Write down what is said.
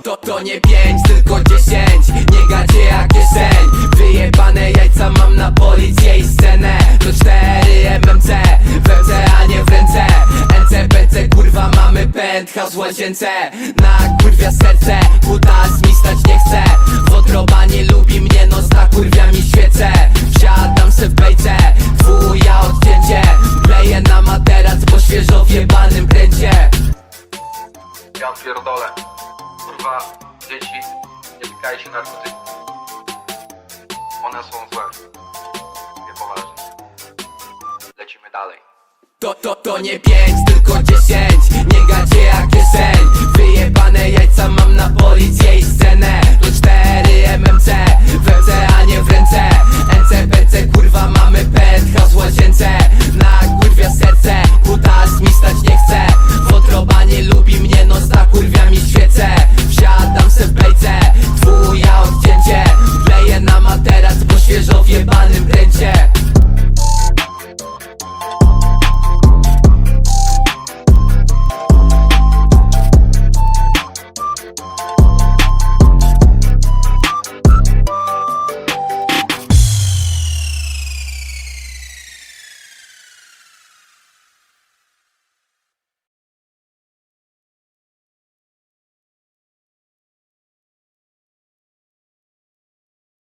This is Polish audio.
to nie pięć, tylko dziesięć. Nie gadzie jak kieszeń. Wyjebane jajca mam na policję i scenę To cztery MMC W MC, a nie w ręce. NCPC kurwa mamy penthouse w łazience Na kurwia serce Kutas mi stać nie chce. Wątroba nie lubi mnie, no zna kurwia mi świecę Wsiadam se w bejce Wuja odcięcie. Kleję na materac po świeżo wjebanym pręcie. Ja pierdolę. Dzieci, nie tykajcie narkotyków. One są złe. Nie poważnie. Lecimy dalej. To, to, to nie pięć, tylko dziesięć